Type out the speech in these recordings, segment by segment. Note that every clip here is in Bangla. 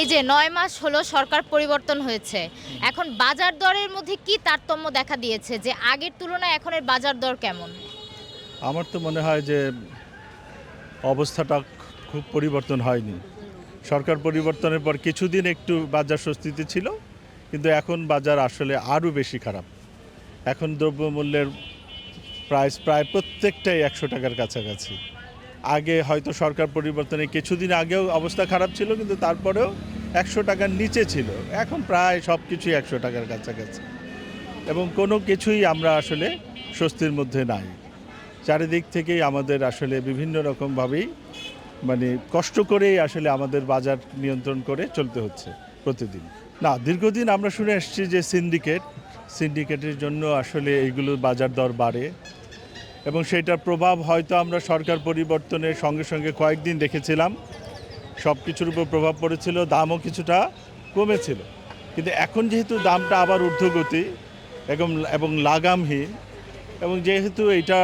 এই যে নয় মাস হলো সরকার পরিবর্তন হয়েছে। এখন বাজার দরের মধ্যে কি তারতম্য দেখা দিয়েছে? যে আগের তুলনায় এখনের বাজার দর কেমন? আমার তো মনে হয় যে অবস্থাটা খুব পরিবর্তন হয়নি। সরকার পরিবর্তনের পর কিছুদিন একটু বাজার স্বস্তিতে ছিল কিন্তু এখন বাজার আসলে আরও বেশি খারাপ। এখন দ্রব্যমূল্যের প্রাইস প্রায় প্রত্যেকটাই একশো টাকার কাছাকাছি। আগে হয়তো সরকার পরিবর্তনে কিছুদিন আগেও অবস্থা খারাপ ছিল, কিন্তু তারপরেও একশো টাকার নিচে ছিল। এখন প্রায় সব কিছুই একশো টাকার কাছাকাছি। এবং কোনো কিছুই আমরা আসলে স্বস্তির মধ্যে নাই। চারিদিক থেকেই আমাদের আসলে বিভিন্ন রকমভাবেই মানে কষ্ট করেই আসলে আমাদের বাজার নিয়ন্ত্রণ করে চলতে হচ্ছে প্রতিদিন। না, দীর্ঘদিন আমরা শুনে এসেছি যে সিন্ডিকেট, সিন্ডিকেটের জন্য আসলে এইগুলোর বাজার দর বাড়ে। এবং সেটার প্রভাব হয়তো আমরা সরকার পরিবর্তনের সঙ্গে সঙ্গে কয়েকদিন দেখেছিলাম। সব কিছুর উপর প্রভাব পড়েছিল, দামও কিছুটা কমেছিল। কিন্তু এখন যেহেতু দামটা আবার ঊর্ধ্বগতি এবং এবং লাগামহীন এবং যেহেতু এটা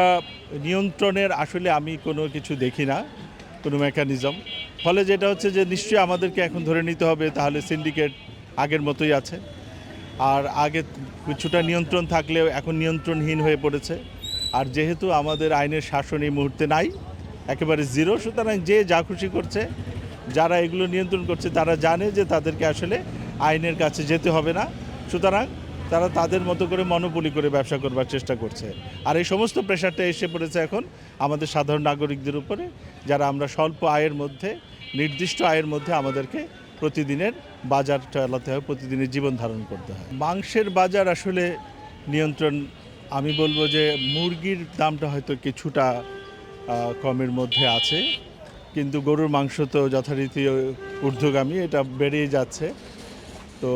নিয়ন্ত্রণের আসলে আমি কোনো কিছু দেখি না, কোনো মেকানিজম ফলে যেটা হচ্ছে যে নিশ্চয়ই আমাদেরকে এখন ধরে নিতে হবে, তাহলে সিন্ডিকেট আগের মতোই আছে। আর আগে কিছুটা নিয়ন্ত্রণ থাকলেও এখন নিয়ন্ত্রণহীন হয়ে পড়েছে। আর যেহেতু আমাদের আইনের শাসন এই মুহূর্তে নাই, একেবারে জিরো সুতরাং যে যা খুশি করছে, যারা এগুলো নিয়ন্ত্রণ করছে, তারা জানে যে তাদেরকে আসলে আইনের কাছে যেতে হবে না। সুতরাং তারা তাদের মতো করে মনোপলি করে ব্যবসা করবার চেষ্টা করছে। আর এই সমস্ত প্রেশারটা এসে পড়েছে এখন আমাদের সাধারণ নাগরিকদের উপরে, যারা আমরা স্বল্প আয়ের মধ্যে, নির্দিষ্ট আয়ের মধ্যে আমাদেরকে প্রতিদিনের বাজার চালাতে হয়, প্রতিদিনের জীবন ধারণ করতে হয়। মাংসের বাজার আসলে নিয়ন্ত্রণ আমি বলব যে মুরগির দামটা হয়তো কিছুটা কমের মধ্যে আছে, কিন্তু গরুর মাংস তো যথারীতি ঊর্ধ্বগামী, এটা বেড়েই যাচ্ছে। তো,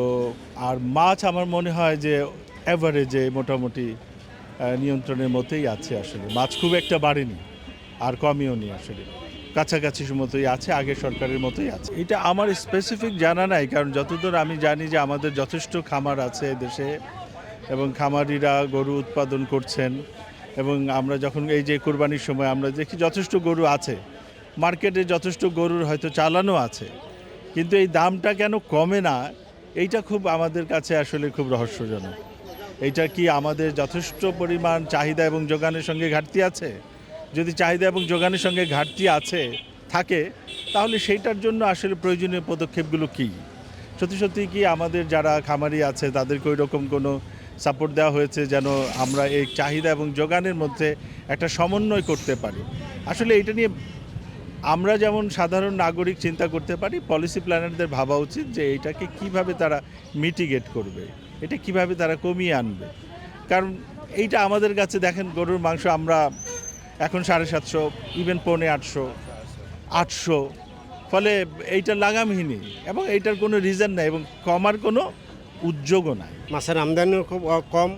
আর মাছ আমার মনে হয় যে অ্যাভারেজে মোটামুটি নিয়ন্ত্রণের মতোই আছে আসলে। মাছ খুব একটা বাড়েনি, আর কমিও নি আসলে। কাছাকাছি মতোই আছে আগে সরকারের মতোই আছে। এটা আমার স্পেসিফিক জানা নাই, কারণ যতদূর আমি জানি যে আমাদের যথেষ্ট খামার আছে দেশে। এবং খামারিরা গরু উৎপাদন করছেন এবং আমরা যখন এই যে কোরবানির সময় আমরা দেখি যথেষ্ট গরু আছে, মার্কেটে যথেষ্ট গরুর হয়তো চালানো আছে, কিন্তু এই দামটা কেন কমে না, এইটা খুব আমাদের কাছে আসলে খুব রহস্যজনক। এইটা কি আমাদের যথেষ্ট পরিমাণ চাহিদা এবং যোগানের সঙ্গে ঘাটতি আছে? যদি চাহিদা এবং যোগানের সঙ্গে ঘাটতি আছে, থাকে, তাহলে সেইটার জন্য আসলে প্রয়োজনীয় পদক্ষেপগুলো কী? সত্যি সত্যি কি আমাদের যারা খামারি আছে, তাদেরকে ওই রকম কোনো সাপোর্ট দেওয়া হয়েছে যেন আমরা এই চাহিদা এবং যোগানের মধ্যে একটা সমন্বয় করতে পারি। আসলে এটা নিয়ে আমরা যেমন সাধারণ নাগরিক চিন্তা করতে পারি পলিসি প্ল্যানারদের ভাবা উচিত যে এইটাকে কীভাবে তারা মিটিগেট করবে, এটা কীভাবে তারা কমিয়ে আনবে। কারণ এইটা আমাদের কাছে দেখেন গরুর মাংস আমরা এখন সাড়ে সাতশো ইভেন পৌনে আটশো আটশো, ফলে এইটা লাগামহীনই এবং এইটার কোনো রিজন নাই এবং কমার কোনো উদ্যোগও নাই। মাছের আমদানিও খুব কম,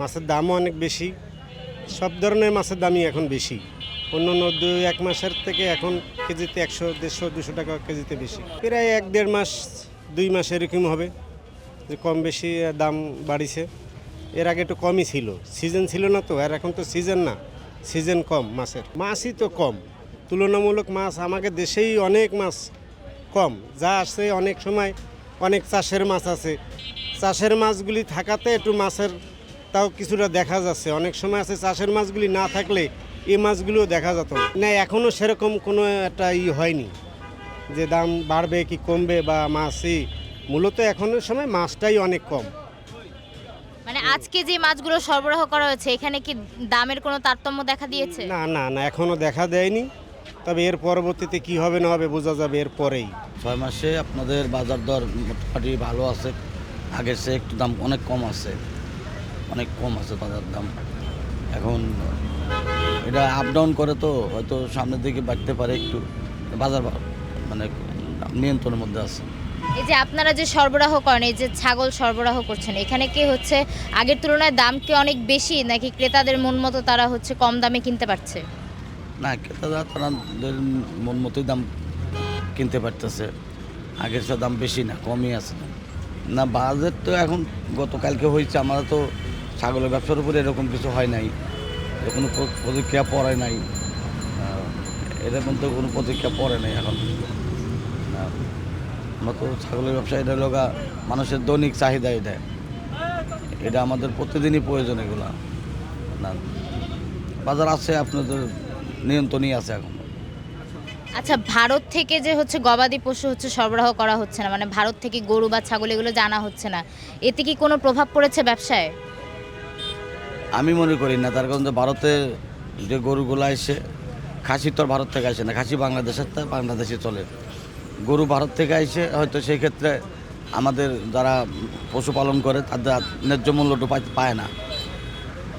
মাছের দামও অনেক বেশি। সব ধরনের মাছের দামই এখন বেশি। অন্য অন্য দুই, এক মাসের থেকে এখন কেজিতে একশো, দেড়শো, দুশো টাকা কেজিতে বেশি। প্রায় এক দেড় মাস, দুই মাস এরকম হবে যে কম বেশি দাম বাড়িছে। এর আগে একটু কমই ছিল। সিজন ছিল না তো, আর এখন তো সিজন না। সিজন কম মাছের। মাছই তো কম। তুলনামূলক মাছ আমাদের দেশেই অনেক মাছ কম। যা আছে অনেক সময় অনেক চাষের মাছ আছে। চাষের মাছগুলি থাকাতে একটু মাছের তাও কিছুটা দেখা যাচ্ছে। অনেক সময় আছে চাষের মাছগুলি না থাকলে এই মাছগুলিও দেখা যেত। না। এখনও সেরকম কোনো একটা ই হয়নি যে দাম বাড়বে কি কমবে বা মাছই মূলত এখনের সময় মাছটাই অনেক কম। মানে আজকে যে মাছগুলো সরবরাহ করা হয়েছে এখানে কি দামের কোনো তারতম্য দেখা দিয়েছে? না না না এখনও দেখা দেয়নি। তবে এর পরবর্তীতে কি হবে না হবে বোঝা যাবে এর পরেই। ছয় মাসে আপনাদের বাজার দর মোটামুটি ভালো আছে আগের চেয়ে একটু দাম অনেক কম আছে অনেক কম আছে বাজার দাম। এখন এটা আপ ডাউন করে তো হয়তো সামনের দিকে বাড়তে পারে একটু বাজার মানে নিয়ন্ত্রণের মধ্যে আছে। এই যে আপনারা যে সরবরাহ করেন এই যে ছাগল সরবরাহ করছেন এখানে কি হচ্ছে আগের তুলনায় দাম কি অনেক বেশি নাকি ক্রেতাদের মন মতো তারা হচ্ছে কম দামে কিনতে পারছে? না, ক্রেতারা তাদের মন মতোই দাম কিনতে পারতেছে। আগের চেয়ে দাম বেশি না, কমই আছে। না বাজেট তো এখন গতকালকে হয়েছে, আমরা তো ছাগলের ব্যবসার উপরে এরকম কিছু হয় নাই। কোনো প্র- প্রতিক্রিয়া পড়ে নাই। এরকম তো কোনো প্রতিক্রিয়া পড়ে নাই এখন। আমরা তো ছাগলের ব্যবসা, এটা হলো মানুষের দৈনিক চাহিদা এটা এটা আমাদের প্রতিদিনই প্রয়োজন এগুলা। না, বাজার আছে, আপনাদের নিয়ন্ত্রণই আছে এখন। আচ্ছা ভারত থেকে যে হচ্ছে গবাদি পশু হচ্ছে সরবরাহ করা হচ্ছে না মানে ভারত থেকে গরু বা ছাগল এগুলো জানা হচ্ছে না এতে কি কোনো প্রভাব পড়েছে ব্যবসায়? আমি মনে করি না তার কারণ যে ভারতে যে গরুগুলো আসে খাসি তো ভারত থেকে আসে না খাসি বাংলাদেশের তো বাংলাদেশে চলে। গরু ভারত থেকে আসে হয়তো সেই ক্ষেত্রে আমাদের যারা পশুপালন করে তাদের ন্যায্য মূল্যটা পায় না।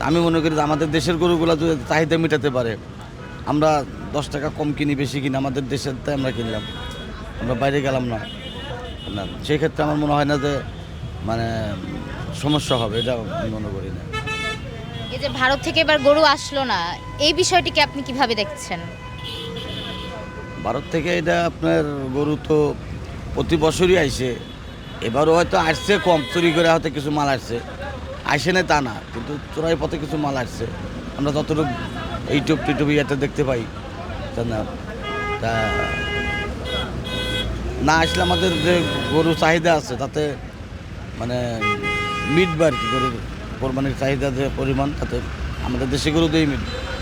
আমি মনে করি যে আমাদের দেশের গরুগুলো যদি চাহিদা মেটাতে পারে আমরা দশ টাকা কম কিনি বেশি কিনি আমাদের দেশের তাই আমরা কিনলাম। আমরা বাইরে গেলাম না। না সেই ক্ষেত্রে আমার মনে হয় না যে মানে সমস্যা হবে এটা আমি মনে করি না। এই যে ভারত থেকে এবার গরু আসলো না এই বিষয়টিকে আপনি কীভাবে দেখছেন? ভারত থেকে এটা আপনার গরু তো প্রতি বছরই আইসে এবারও হয়তো আসছে কম চুরি করে হয়তো কিছু মাল আসছে। আসে না তা না কিন্তু চোরাই পথে কিছু মাল আসছে। আমরা যতটুকু ইউটিউব টুপি ইয়েতে দেখতে পাই। তা না তা না আসলে আমাদের যে গরু চাহিদা আছে, তাতে মানে মিটবে আর কি গরুর কোরবানির চাহিদা যে পরিমাণ, তাতে আমাদের দেশি গরু দিয়েই মিটবে।